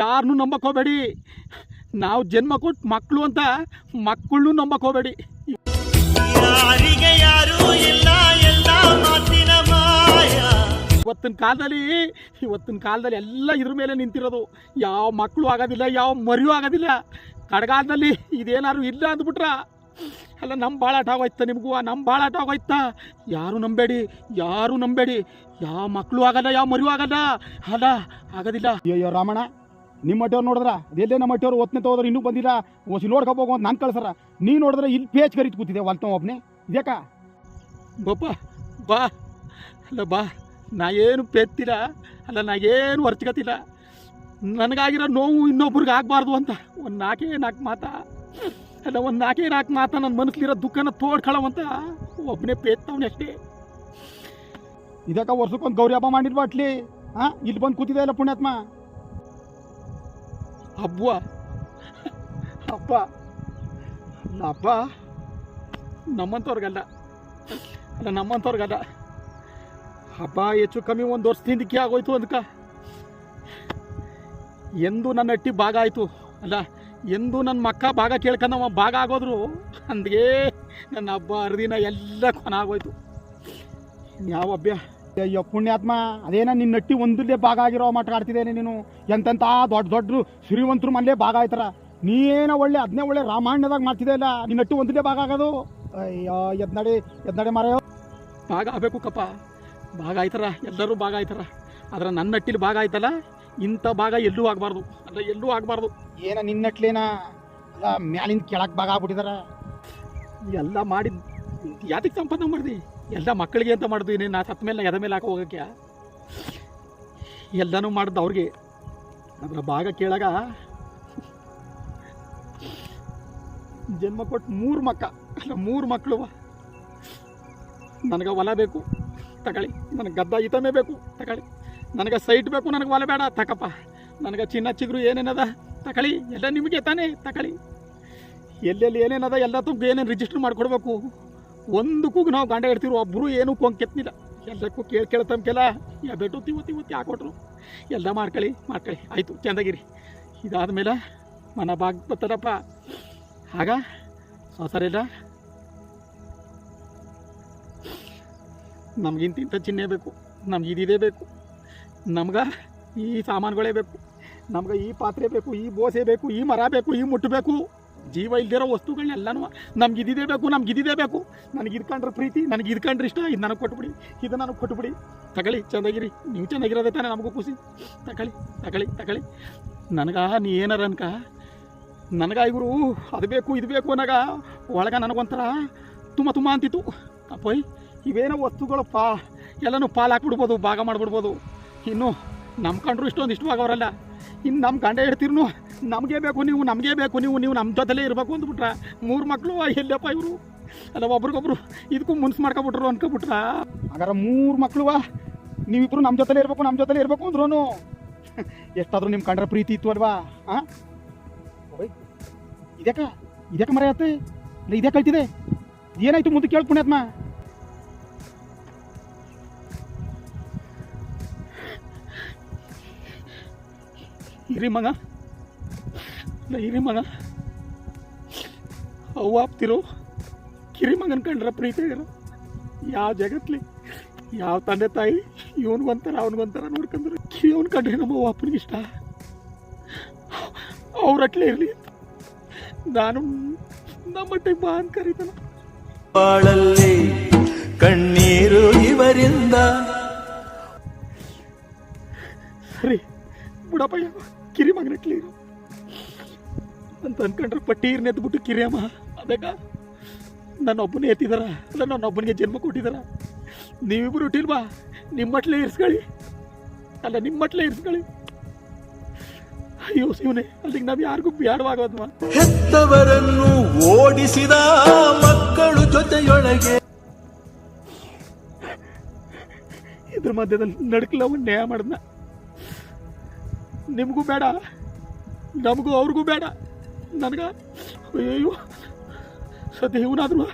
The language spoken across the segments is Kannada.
ಯಾರನ್ನೂ ನಂಬಕ್ಕೆ ಹೋಗ್ಬೇಡಿ. ನಾವು ಜನ್ಮ ಕೊಟ್ಟು ಮಕ್ಕಳು ಅಂತ ಮಕ್ಕಳನ್ನೂ ನಂಬಕ್ಕೆ ಹೋಗಬೇಡಿ. ಯಾರಿಗೆ ಯಾರೂ ಇಲ್ಲ ಎಲ್ಲ ಮಾತಿನ ಇವತ್ತಿನ ಕಾಲದಲ್ಲಿ ಇವತ್ತಿನ ಕಾಲದಲ್ಲಿ ಎಲ್ಲ ಇದ್ರ ಮೇಲೆ ನಿಂತಿರೋದು. ಯಾವ ಮಕ್ಕಳು ಆಗೋದಿಲ್ಲ ಯಾವ ಮರಿಯೂ ಆಗೋದಿಲ್ಲ. ಕಡಗಾಲದಲ್ಲಿ ಇದೇನಾದ್ರು ಇಲ್ಲ ಅಂದ್ಬಿಟ್ರ ಅಲ್ಲ ನಮ್ಮ ಭಾಳ ಆಟ ಆಗೋಯ್ತಾ ನಿಮಗೂ ನಮ್ಮ ಬಾಳಾಟ ಆಗೋಯ್ತಾ ಯಾರು ನಂಬೇಡಿ ಯಾರು ನಂಬೇಡಿ ಯಾವ ಮಕ್ಕಳು ಆಗಲ್ಲ ಯಾವ ಮರಿಯೂ ಆಗಲ್ಲ. ಅಲ್ಲ ಆಗೋದಿಲ್ಲ. ಅಯ್ಯೋ ರಾಮಣ್ಣ ನಿಮ್ಮ ಮಟ್ಟವ್ರು ನೋಡಿದ್ರ? ಅದೆಲ್ಲೇ ನಮ್ಮ ಮಟ್ಟವ್ರು ಒತ್ತನೆ ಹೋದ್ರೆ ಇನ್ನೂ ಬಂದಿಲ್ಲ? ಒಸಿ ನೋಡ್ಕೋಬೇಕು ಅಂತ ನಾನು ಕಳ್ಸರ. ನೀ ನೋಡಿದ್ರೆ ಇಲ್ಲಿ ಪೇಚ್ ಕರಿತ್ ಕೂತಿದೆ ಒಲ್ತ ಒಬ್ಬನೇ ಇದ್ಯಾಕ? ಬಪ್ಪ ಬಾ. ಅಲ್ಲ ಬಾ. ನಾ ಏನು ಪೆತ್ತಿಲ್ಲ. ಅಲ್ಲ ನಾ ಏನು ಹೊರ್ಚ್ಕತ್ತಿಲ್ಲ ನನಗಾಗಿರೋ ನೋವು ಇನ್ನೊಬ್ರಿಗೆ ಆಗಬಾರ್ದು ಅಂತ. ಒಂದು ನಾಲ್ಕೇ ನಾಲ್ಕು ಮಾತಾ. ಅಲ್ಲ ಒಂದು ನಾಲ್ಕೇ ನಾಲ್ಕು ಮಾತಾ ನನ್ನ ಮನಸ್ಲಿರೋ ದುಃಖನ ತೋಡ್ಕೊಳ್ಳವಂತ ಒಬ್ಬನೇ ಪೇತ್ತವನೇ ಅಷ್ಟೇ. ಇದಕ್ಕ ವರ್ಷಕ್ಕೊಂದು ಗೌರಿ ಹಬ್ಬ ಮಾಡಿಲ್ವಾ ಹಾ ಇಲ್ಲಿ ಬಂದು ಕೂತಿದೆ ಇಲ್ಲ ಪುಣ್ಯಾತ್ಮ? ಹಬ್ಬ ಅಲ್ಲ ಹಬ್ಬ ನಮ್ಮಂಥವ್ರಿಗಲ್ಲ ಅಲ್ಲ ನಮ್ಮಂಥವ್ರಿಗಲ್ಲ ಹಬ್ಬ ಹೆಚ್ಚು ಕಮ್ಮಿ ಒಂದು ವರ್ಷದಿಂದಕ್ಕೆ ಆಗೋಯ್ತು ಅದಕ್ಕ ಎಂದು ನನ್ನ ಅಟ್ಟಿ ಭಾಗ ಆಯಿತು. ಅಲ್ಲ, ಎಂದು ನನ್ನ ಮಕ್ಕ ಭಾಗ ಕೇಳ್ಕೊಂಡವ ಭಾಗ ಆಗೋದ್ರು. ಅಂದ್ಗೆ ನನ್ನ ಹಬ್ಬ ಹರಿದಿನ ಎಲ್ಲ ಕೊನಾಗೋಯ್ತು. ಯಾವ ಹಬ್ಬ? ಅಯ್ಯೋ ಪುಣ್ಯಾತ್ಮ, ಅದೇನ ನಿನ್ನ ನಟ್ಟಿ ಒಂದಲ್ಲೇ ಭಾಗ ಆಗಿರೋ ಮಟ್ಟ ಆಡ್ತಿದ್ದೇನೆ ನೀನು. ಎಂತೆಂತ ದೊಡ್ಡ ದೊಡ್ಡ ಶ್ರೀವಂತರು ಮಲ್ಲೇ ಭಾಗ ಆಯ್ತಾರ ನೀನೇನೋ ಒಳ್ಳೆ ಅದನ್ನೇ ಒಳ್ಳೆ ರಾಮಾಯಣದಾಗ ಮಾಡ್ತಿದ್ದೆ ಇಲ್ಲ? ನಿನ್ನ ನಟ್ಟಿ ಒಂದಲ್ಲೇ ಭಾಗ ಆಗೋದು? ಅಯ್ಯೋ ಎದ್ನಡಿ ಎದ್ನಡಿ ಮಾರಾಯೋ. ಭಾಗ ಆಗಬೇಕು ಕಪ್ಪ. ಭಾಗ ಆಯ್ತಾರ ಎಲ್ಲರೂ ಭಾಗ ಆಯ್ತಾರ ಆದ್ರೆ ನನ್ನ ನಟ್ಟಿಲಿ ಭಾಗ ಆಯ್ತಲ್ಲ, ಇಂಥ ಭಾಗ ಎಲ್ಲೂ ಆಗಬಾರ್ದು. ಅಲ್ಲ ಎಲ್ಲೂ ಆಗಬಾರ್ದು. ಏನ ನಿನ್ನ ನಟ್ಲೇನ? ಅಲ್ಲ, ಮ್ಯಾಲಿಂದ ಕೆಳಕ್ ಭಾಗ ಆಗ್ಬಿಟ್ಟಿದಾರ. ಎಲ್ಲ ಮಾಡಿದ್ ಯಾತಕ್ಕೆ ಸಂಪಾದನೆ ಮಾಡಿದಿ? ಎಲ್ಲ ಮಕ್ಕಳಿಗೆ ಅಂತ ಮಾಡಿದ್ವಿ ನಾ ಸತ್ತ ಮೇಲೆ ಎದ ಮೇಲೆ ಹಾಕೋ ಹೋಗೋಕ್ಕೆ? ಎಲ್ಲನೂ ಮಾಡಿದ್ದು ಅವ್ರಿಗೆ. ಅದರ ಭಾಗ ಕೇಳಾಗ ಜನ್ಮ ಕೊಟ್ಟು ಮೂರು ಮಕ್ಕ, ಅಲ್ಲ ಮೂರು ಮಕ್ಕಳು ನನಗೆ ಹೊಲ ಬೇಕು, ತಗೊಳ್ಳಿ. ನನಗೆ ಗದ್ದ ಇತಮೆ ಬೇಕು, ತಗೊಳ್ಳಿ. ನನಗೆ ಸೈಟ್ ಬೇಕು, ನನಗೆ ಹೊಲ ಬೇಡ, ತಕಪ್ಪ. ನನಗೆ ಚಿನ್ನ ಚಿಗುರು ಏನೇನದ, ತಗೊಳ್ಳಿ. ಎಲ್ಲ ನಿಮಗೆ ತಾನೇ, ತಗೊಳ್ಳಿ. ಎಲ್ಲೆಲ್ಲಿ ಏನೇನದ ಎಲ್ಲ ತುಂಬ ಏನೇನು ರಿಜಿಸ್ಟರ್ ಮಾಡಿಕೊಡ್ಬೇಕು? ಒಂದಕ್ಕೂ ನಾವು ಗಂಡ ಇಡ್ತೀವಿ ಒಬ್ಬರು ಏನೂ ಕೊಂಗ್ ಕೆತ್ತಿಲ್ಲ ಎಲ್ಲಕ್ಕೂ ಕೇಳಿ ಕೇಳ್ತಂಕೆಲ್ಲ ಯಾ ಬೆಟ್ಟು ತಿವತ್ತಿ ಒತ್ತಿ ಹಾಕೊಟ್ರು ಎಲ್ಲ ಮಾಡ್ಕೊಳ್ಳಿ ಮಾಡ್ಕೊಳ್ಳಿ ಆಯಿತು ಇದಾದ ಮೇಲೆ ಮನ ಬಾಗ್ ಬರ್ತಾರಪ್ಪ ಆಗ ಸೊಸರಿಲ್ಲ ನಮಗಿಂತಿಂಥ ಚಿಹ್ನೆ ಬೇಕು, ನಮ್ಗೆ ಇದಿದೇ ಬೇಕು, ನಮ್ಗೆ ಈ ಸಾಮಾನುಗಳೇ ಬೇಕು, ನಮ್ಗೆ ಈ ಪಾತ್ರೆ ಬೇಕು, ಈ ಬೋಸೆ ಬೇಕು, ಈ ಮರ ಬೇಕು, ಈ ಮುಟ್ಟು ಬೇಕು. ಜೀವ ಇಲ್ದಿರೋ ವಸ್ತುಗಳನ್ನೆಲ್ಲನೂ ನಮ್ಗೆ ಇದಿದೇ ಬೇಕು, ನಮ್ಗೆ ಇದಿದೇ ಬೇಕು. ನನಗೆ ಇದ್ಕೊಂಡ್ರೆ ಪ್ರೀತಿ, ನನಗೆ ಇದ್ಕೊಂಡ್ರೆ ಇಷ್ಟ, ಇದು ನನಗೆ ಕೊಟ್ಬಿಡಿ, ಇದು ನನಗೆ ಕೊಟ್ಬಿಡಿ. ತಗಳಿ ಚೆನ್ನಾಗಿರಿ ನೀವು ಚೆನ್ನಾಗಿರೋದೇ ತಾನೆ ನಮಗೂ ಖುಷಿ. ತಗಳಿ ತಗಳಿ ತಗಳಿ ನನಗ, ನೀ ಏನಾರ ಅನ್ಕ? ನನಗ ಇವರು, ಅದು ಬೇಕು, ಇದು ಬೇಕು ಅನ್ನಗ ಒಳಗ ನನಗೊಂಥರ ತುಂಬ ತುಂಬ ಅಂತಿತ್ತು. ಅಪ್ಪಯ್, ಇವೇನೋ ವಸ್ತುಗಳು ಪಾ, ಎಲ್ಲನೂ ಪಾಲು ಹಾಕ್ಬಿಡ್ಬೋದು, ಭಾಗ ಮಾಡಿಬಿಡ್ಬೋದು. ಇನ್ನು ನಮ್ಮ ಕಂಡ್ರು ಇಷ್ಟೊಂದು ಇಷ್ಟವಾಗವರಲ್ಲ. ಇನ್ನು ನಮ್ಮ ಗಂಡ ಹೇಳ್ತಿರ್ನು ನಮಗೆ ಬೇಕು ನೀವು ನಮಗೆ ಬೇಕು ನೀವು ನೀವು ನಮ್ಮ ಜೊತೆಲೇ ಇರಬೇಕು ಅಂದ್ಬಿಟ್ರೆ. ಮೂರು ಮಕ್ಕಳು ಎಲ್ಲಪ್ಪ ಇವರು? ಅಲ್ಲ ಒಬ್ರಿಗೊಬ್ರು ಇದಕ್ಕೂ ಮುನ್ಸು ಮಾಡ್ಕೊಬಿಟ್ರು ಅನ್ಕೊಬಿಟ್ರ. ಹಾಗಾದ್ರೆ ಮೂರು ಮಕ್ಕಳು ನೀವಿಬ್ರು ನಮ್ಮ ಜೊತೆಲೇ ಇರಬೇಕು ನಮ್ಮ ಜೊತೆಲೇ ಇರಬೇಕು ಅಂದ್ರೂ ಎಷ್ಟಾದರೂ ನಿಮ್ಮ ಕಂಡ್ರೆ ಪ್ರೀತಿ ಇತ್ತು ಅಲ್ವಾ ಹಾಂ ಇದಕ್ಕ ಇದ್ಯಾಕ ಮರೆಯತ್ತೆ ಇಲ್ಲ ಇದ್ಯಾಕೆ ಕಳ್ತಿದೆ. ಏನಾಯ್ತು ಮುಂದೆ ಕೇಳಿ ಪುಣ್ಯಾತ್ಮ. ಇರಿ ಮಗ. ಇಲ್ಲ ಅವ್ವಾಪ್ತಿರೋ ಮಗ ಅವ್ವ ಆಪ್ತಿರೋ ಕಿರಿ ಮಗನ ಕಂಡ್ರ ಪ್ರೀತಿ ಇರೋ. ಯಾವ ಜಗತ್ಲಿ ಯಾವ ತಂದೆ ತಾಯಿ ಇವನ್ಗೊಂತಾರ ಅವನಿಗೊಂತಾರ ನೋಡ್ಕೊಂಡ್ರೆ ಇವನ್ ಕಂಡ್ರೆ ನಮ್ಮ ಅಪ್ಪನಿಗೆ ಇಷ್ಟ. ಅವ್ರಟ್ಲೇ ಇರಲಿ ನಾನು ನಮ್ಮಟ್ಟಿಗೆ ಬಾ ಅಂತ ಕರೀತಾನ. ಬಾಳಲ್ಲಿ ಕಣ್ಣೀರು ಇವರಿಂದ. ಸರಿ ಬಿಡಪ್ಪ ಕಿರಿ ಮಗನಟ್ಲಿ ಇರು. ಅಂತ ಅನ್ಕೊಂಡ್ರೆ ಪಟ್ಟಿ ನೆತ್ಬಿಟ್ಟು ಕಿರಿಯಮ್ಮ ಅದಕ್ಕ ನನ್ನ ಒಬ್ಬನೇ ಎತ್ತಿದಾರ ಅಲ್ಲ ನನ್ನ ಒಬ್ಬನಿಗೆ ಜನ್ಮ ಕೊಟ್ಟಿದಾರ. ನೀವಿಬ್ರು ಹುಟ್ಟಿಲ್ವಾ ನಿಮ್ಮಟ್ಲೇ ಇರಿಸ್ಕೊಳ್ಳಿ. ಅಲ್ಲ ನಿಮ್ಮಟ್ಲೇ ಇರಿಸ್ಕೊಳ್ಳಿ. ಅಯ್ಯೋ ಶಿವನೇ ಅಲ್ಲಿಗೆ ನಾವು ಯಾರಿಗೂ ಬ್ಯಾಡವಾಗೋದ್ವಾ? ಹೆತ್ತವರನ್ನು ಓಡಿಸಿದ ಮಕ್ಕಳು ಜೊತೆಯೊಳಗೆ. ಇದ್ರ ಮಧ್ಯದಲ್ಲಿ ನಡ್ಕಲವ ನ್ಯಾಯ ಮಾಡಿದ್ನ. ನಿಮಗೂ ಬೇಡ ನಮಗೂ ಅವ್ರಿಗೂ ಬೇಡ. ನನಗೆ? ಅಯ್ಯೋ ಸದ್ಯ ಇವನಾದ್ರು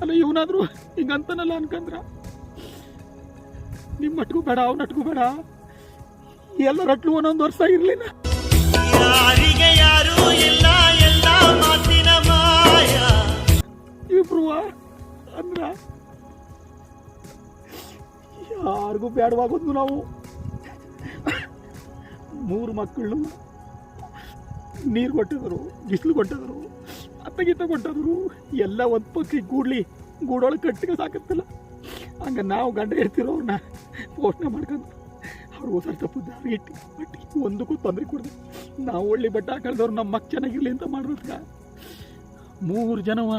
ಅಲ್ಲ ಇವನಾದ್ರು ಹಿಂಗಂತನಲ್ಲ ಅನ್ಕಂದ್ರ? ನಿಮ್ಮ ಮಟ್ಗೂ ಬೇಡ ಅವ್ನ ಅಟ್ಗೂ ಬೇಡ ಎಲ್ಲರಟ್ಲು ಒಂದೊಂದು ವರ್ಷ ಇರಲಿಲ್ಲ. ಯಾರಿಗೆ ಯಾರು ಇಲ್ಲ ಎಲ್ಲ ಮಾತಿನ ಮಾಯ. ಇಬ್ರು ಅಂದ್ರ ಯಾರಿಗೂ ಬೇಡವಾಗೋದು ನಾವು. ಮೂರು ಮಕ್ಕಳು. ನೀರು ಕೊಟ್ಟಿದ್ರು, ಬಿಸಿಲು ಕೊಟ್ಟಿದ್ರು ಅತ್ತಗೀತ ಕೊಟ್ಟಿದ್ರು, ಎಲ್ಲ ಒಂದು ಪಕ್ಷಿ ಗೂಡ್ಲಿ ಗೂಡೊಳಗೆ ಕಟ್ಟಿಗೆ ಸಾಕತ್ತಲ್ಲ. ಹಂಗೆ ನಾವು ಗಂಡ ಇರ್ತಿರೋರನ್ನ ಪೋಷಣೆ ಮಾಡ್ಕೊಂಡು ಅವ್ರು ಹೊಸ ತಪ್ಪು ದಾರಿ ಇಟ್ಟು ಬಟ್ ಒಂದಕ್ಕೂ ತೊಂದರೆ ಕೊಡ್ದು. ನಾವು ಒಳ್ಳೆ ಬಟ್ಟೆ ಹಾಕಿದವ್ರು ನಮ್ಮ ಮಕ್ಕ ಚೆನ್ನಾಗಿರಲಿ ಅಂತ ಮಾಡೋದ್ಕ ಮೂರು ಜನವ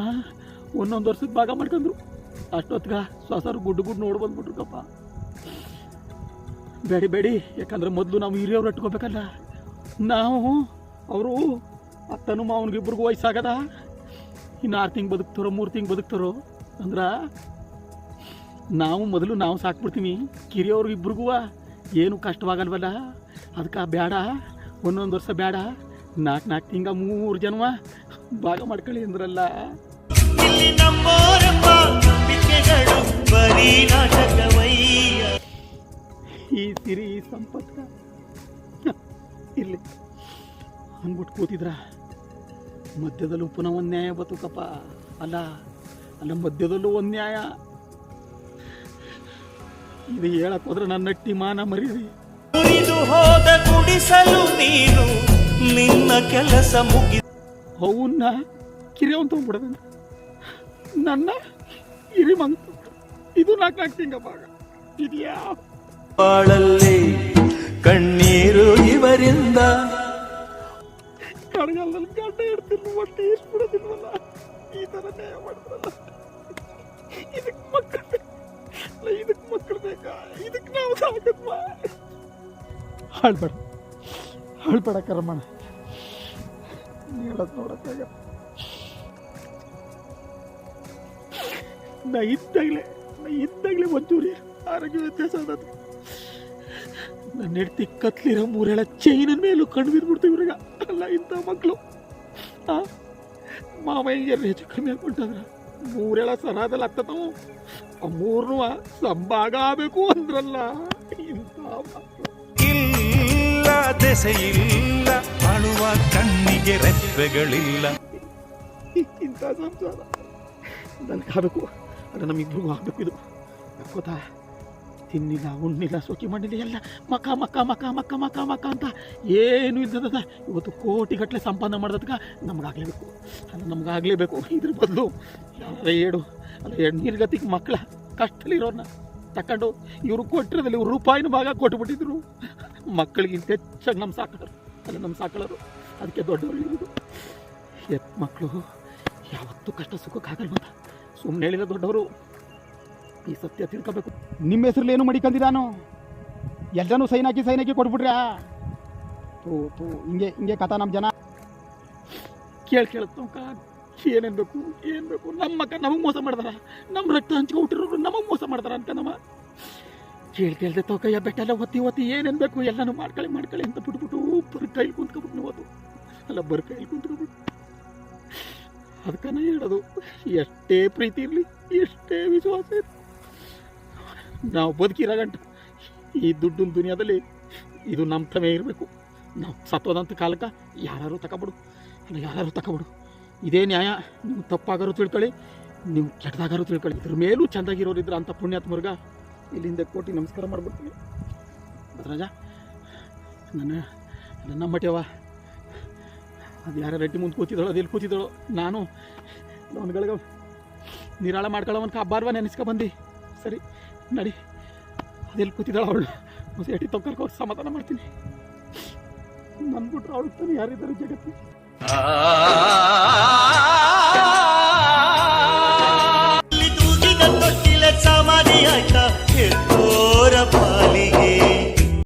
ಒಂದೊಂದು ವರ್ಷದ ಭಾಗ ಮಾಡ್ಕೊಂಡ್ರು ಅಷ್ಟೊತ್ಗ ಸ್ವಸರು ಗುಡ್ಡು ಗುಡ್ಡು ನೋಡಿ ಬಂದ್ಬಿಟ್ರುಕಪ್ಪ. ಬೇಡಿ ಬೇಡಿ, ಯಾಕಂದ್ರೆ ಮೊದಲು ನಾವು ಹಿರಿಯವ್ರು ಇಟ್ಕೋಬೇಕಲ್ಲ ನಾವು ಅವರು ಅತ್ತನು ಮಾವನಿಗಿಬ್ರಿಗೂ ವಯಸ್ಸಾಗದ? ಇನ್ನು ಆರು ತಿಂಗ್ ಬದುಕ್ತಾರೋ, ಮೂರು ತಿಂಗ್ ಬದುಕ್ತಾರೋ? ಅಂದ್ರೆ ನಾವು ಮೊದಲು ನಾವು ಸಾಕ್ಬಿಡ್ತೀವಿ. ಕಿರಿಯವ್ರಿಗೆ ಇಬ್ರಿಗೂ ಏನು ಕಷ್ಟವಾಗಲ್ವಲ್ಲ? ಅದಕ್ಕೆ ಬೇಡ ಒಂದೊಂದು ವರ್ಷ ಬೇಡ ನಾಲ್ಕು ನಾಲ್ಕು ತಿಂಗ ಮೂರು ಜನವ ಭಾಗ ಮಾಡ್ಕೊಳ್ಳಿ ಅಂದ್ರಲ್ಲ. ಇಲ್ಲಿ ಈ ಸಿರಿ ಸಂಪತ್ತ ಇರಲಿ. ಅಂದ್ಬಿಟ್ಟು ಕೂತಿದ್ರ? ಮಧ್ಯದಲ್ಲೂ ಪುನಃ ಒಂದು ನ್ಯಾಯ ಬತ್ತುಕಪ್ಪ. ಅಲ್ಲ ಅಲ್ಲ ಮಧ್ಯದಲ್ಲೂ ಒಂದು ನ್ಯಾಯ. ಇದು ಹೇಳಕ್ ಹೋದ್ರೆ ನನ್ನ ನಟ್ಟಿ ಮಾನ ಮರೀರಿ. ಹೋದ ಕುಡಿಸಲು ನೀನು ನಿನ್ನ ಕೆಲಸ ಮುಗಿ ಅವನ್ನ ಕಿರಿಯವನ್ ತೊಗೊಂಡ್ಬಿಡೋದಂತ ನನ್ನ ಇರಿ ಮಂಗ ಇದು ನಾಲ್ಕು ನಾಲ್ಕು ತಿಂಗ ಭಾಗ. ಇದೆಯಾ? ಬಾಳಲ್ಲಿ ಕಣ್ಣೀರು ಇವರಿಂದ ಕಡಗಾಲದಲ್ಲಿ ಗಡ್ಡ ಇಡ್ತಿರ್ಲು ಹೊಟ್ಟೆ ಇಸ್ಬಿಡೋದಿಲ್ವಲ್ಲ ಈ ಥರ ನ್ಯಾಯ ಇದಕ್ಕೆ ಮಕ್ಕಳು ಇದಕ್ಕೆ ಮಕ್ಕಳು ಬೇಕಾ? ಇದಕ್ಕೆ ನಾವು ಸಾಕುಪ್ಪ ಹಾಳ್ಬೇಡ. ಹಾಳ್ಬೇಡ ಕರ್ಮಣ ಹೇಳೋದು ನೋಡಕ್ಕಾಗ ನಾ ಇದ್ದಾಗಲೇ ನಾ ಇದ್ದಾಗಲೇ ಒಂಚೂರಿ ಆರೋಗ್ಯ ವ್ಯತ್ಯಾಸ ಆದದ್ದು ನನ್ನ ಹೆಂಡತಿ ಕತ್ಲಿರೋ ಮೂರೆಳ ಚೈನನ್ ಮೇಲೂ ಕಣ್ಣು ಬಿದ್ಬಿಡ್ತೀವಿ ಇವ್ರಿಗೆ. ಅಲ್ಲ ಇಂಥ ಮಕ್ಕಳು ಆ? ಮಾವಯ್ಯ ಹೆಚ್ಚು ಕಮ್ಮಿ ಹಾಕೊಂಡಾದ್ರ ಮೂರೆಳ ಸರಾದಲ್ಲಿ ಆಗ್ತದವು ಆ ಮೂರ್ನು ಸಂಭಾಗ ಆಗಬೇಕು ಅಂದ್ರಲ್ಲ. ಇಂಥ ಇಲ್ಲ ದೆಸೆಯಿಲ್ಲ ಅಳುವ ಕಣ್ಣಿಗೆ ರೆಪ್ಪೆಗಳಿಲ್ಲ. ಇಂಥ ಸಂಸಾರ. ನನಗೆ ಆಗಬೇಕು. ಅದು ನಮ್ಮಿಬ್ರಿಗೂ ಆಗಬೇಕು ಇದು. ಗೊತ್ತಾ? ತಿನ್ನಿಲ್ಲ, ಉಣ್ಣಿಲ್ಲ ಸೊಕ್ಕಿ ಮಾಡಿಲ್ಲ, ಎಲ್ಲ ಮಕ ಮಕ ಮಕ ಮಕ ಮಕ ಮಕ ಅಂತ ಏನು ಇದ್ದದ ಇವತ್ತು ಕೋಟಿಗಟ್ಟಲೆ ಸಂಪಾದನೆ ಮಾಡೋದಕ್ಕೆ ನಮಗಾಗಲೇಬೇಕು. ಅಲ್ಲ, ನಮಗಾಗಲೇಬೇಕು. ಇದ್ರ ಬದಲು ಯಾರ ಏಡು ಅಲ್ಲ, ಎಣ್ಣೀರು ಗತಿಗೆ ಮಕ್ಕಳ ಕಷ್ಟದಲ್ಲಿರೋನ್ನ ತಕೊಂಡು ಇವರು ಕೊಟ್ಟಿರೋದಲ್ಲಿ ಇವ್ರು ರೂಪಾಯಿನ ಭಾಗ ಕೊಟ್ಬಿಟ್ಟಿದ್ರು. ಮಕ್ಕಳಿಗಿಂತ ಹೆಚ್ಚಾಗಿ ನಮ್ಮ ಸಾಕಳರು ಅಲ್ಲ ನಮ್ಮ ಸಾಕಳರು. ಅದಕ್ಕೆ ದೊಡ್ಡವರು ಎತ್ ಮಕ್ಕಳು ಯಾವತ್ತೂ ಕಷ್ಟ ಸುಖಕ್ಕಾಗಲ್ಲ ಸುಮ್ಮನೆ ಹೇಳಿದ ದೊಡ್ಡವರು. ಈ ಸತ್ಯ ತಿಳ್ಕೋಬೇಕು. ನಿಮ್ಮ ಹೆಸರಲ್ಲಿ ಏನು ಮಡಿಕಂದಿರಾನು ಎಲ್ಲನೂ ಸೈನ್ ಹಾಕಿ ಸೈನ್ ಹಾಕಿ ಕೊಟ್ಬಿಟ್ರ್ಯಾ ತೂ ತೂ ಹಿಂಗೆ ಹಿಂಗೆ ಕಥಾ ನಮ್ಮ ಜನ. ಕೇಳಿ ಕೇಳುತ್ತ ಏನೇನು ಬೇಕು ಏನು ಬೇಕು? ನಮ್ಮ ಮಕ್ಕ ನಮಗೆ ಮೋಸ ಮಾಡ್ದಾರ. ನಮ್ಮ ರಕ್ತ ಹಂಚಿಕೆ ಹುಟ್ಟಿರೋರು ನಮಗೆ ಮೋಸ ಮಾಡ್ದಾರ ಅಂತ ನಮ್ಮ. ಕೇಳಿ, ಕೇಳ್ದೆ ತೋಕಯ್ಯ ಬೆಟ್ಟೆಲ್ಲ ಒತ್ತಿ ಒತ್ತಿ ಏನೇನು ಬೇಕು ಎಲ್ಲನೂ ಮಾಡ್ಕೊಳ್ಳಿ ಮಾಡ್ಕೊಳ್ಳಿ ಅಂತ ಬಿಟ್ಬಿಟ್ಟು ಬರ್ ಕೈಲಿ ಕುಂತ್ಕೊಬಿಟ್ಟು ಅದು ಅಲ್ಲ, ಬರ್ ಕೈಲಿ ಕುಂತ್ಕೊಬಿಟ್ಟು ಅದಕ್ಕೆ ನಾ ಹೇಳೋದು, ಎಷ್ಟೇ ಪ್ರೀತಿ ಇರಲಿ, ಎಷ್ಟೇ ವಿಶ್ವಾಸ ಇರಲಿ. ನಾವು ಬದುಕಿರೋ ಗಂಟ. ಈ ದುಡ್ಡಿನ ದುನಿಯಾದಲ್ಲಿ ಇದು ನಮ್ಮ ತಮೇ ಇರಬೇಕು. ನಾವು ಸತ್ತೋದಂತ ಕಾಲಕ್ಕೆ ಯಾರು ತಗೊಬಿಡು. ಯಾರು ತಗೊಬಿಡು. ಇದೇ ನ್ಯಾಯ. ನೀವು ತಪ್ಪಾಗಾರು ತಿಳ್ಕೊಳ್ಳಿ, ನೀವು ಕೆಟ್ಟದಾಗಾರು ತಿಳ್ಕೊಳ್ಳಿ. ಇದ್ರ ಮೇಲೂ ಚೆಂದಾಗಿರೋರಿದ್ರ ಅಂತ ಪುಣ್ಯಾತ್ಮರ್ಗ ಇಲ್ಲಿಂದ ಕೋಟಿ ನಮಸ್ಕಾರ ಮಾಡಿಬಿಡ್ತೀನಿ. ಭದ್ರಾಜ ನನ್ನ ನನ್ನ ಮಟ್ಯವ ಅದು ಯಾರ ರೆಡ್ಡಿ ಮುಂದೆ ಕೂತಿದ್ದಳು, ಅದೆಲ್ಲಿ ಕೂತಿದ್ದಳು. ನಾನು ಅವನುಗಳಿಗೆ ನಿರಾಳ ಮಾಡ್ಕೊಳ್ಳೋವನ್ಕ ಹಬ್ಬಾರ್ವ ನೆನೆಸ್ಕೊ ಬಂದು. ಸರಿ. ನಡಿ ಅದೆಲ್ಲಿ ಕೂತಿದ್ದಾಳು ಅವಳು ಮತ್ತೆ ಎಟ್ಟಿ ತೊಕ್ಕರ್ಗೆ ಹೋಗಿ ಸಮಾಧಾನ ಮಾಡ್ತೀನಿ ನನ್ಬಿಟ್ರೆ ಅವಳು ತಾನೆ ಯಾರಿದ್ದಾರೆ ಜಗತ್ತು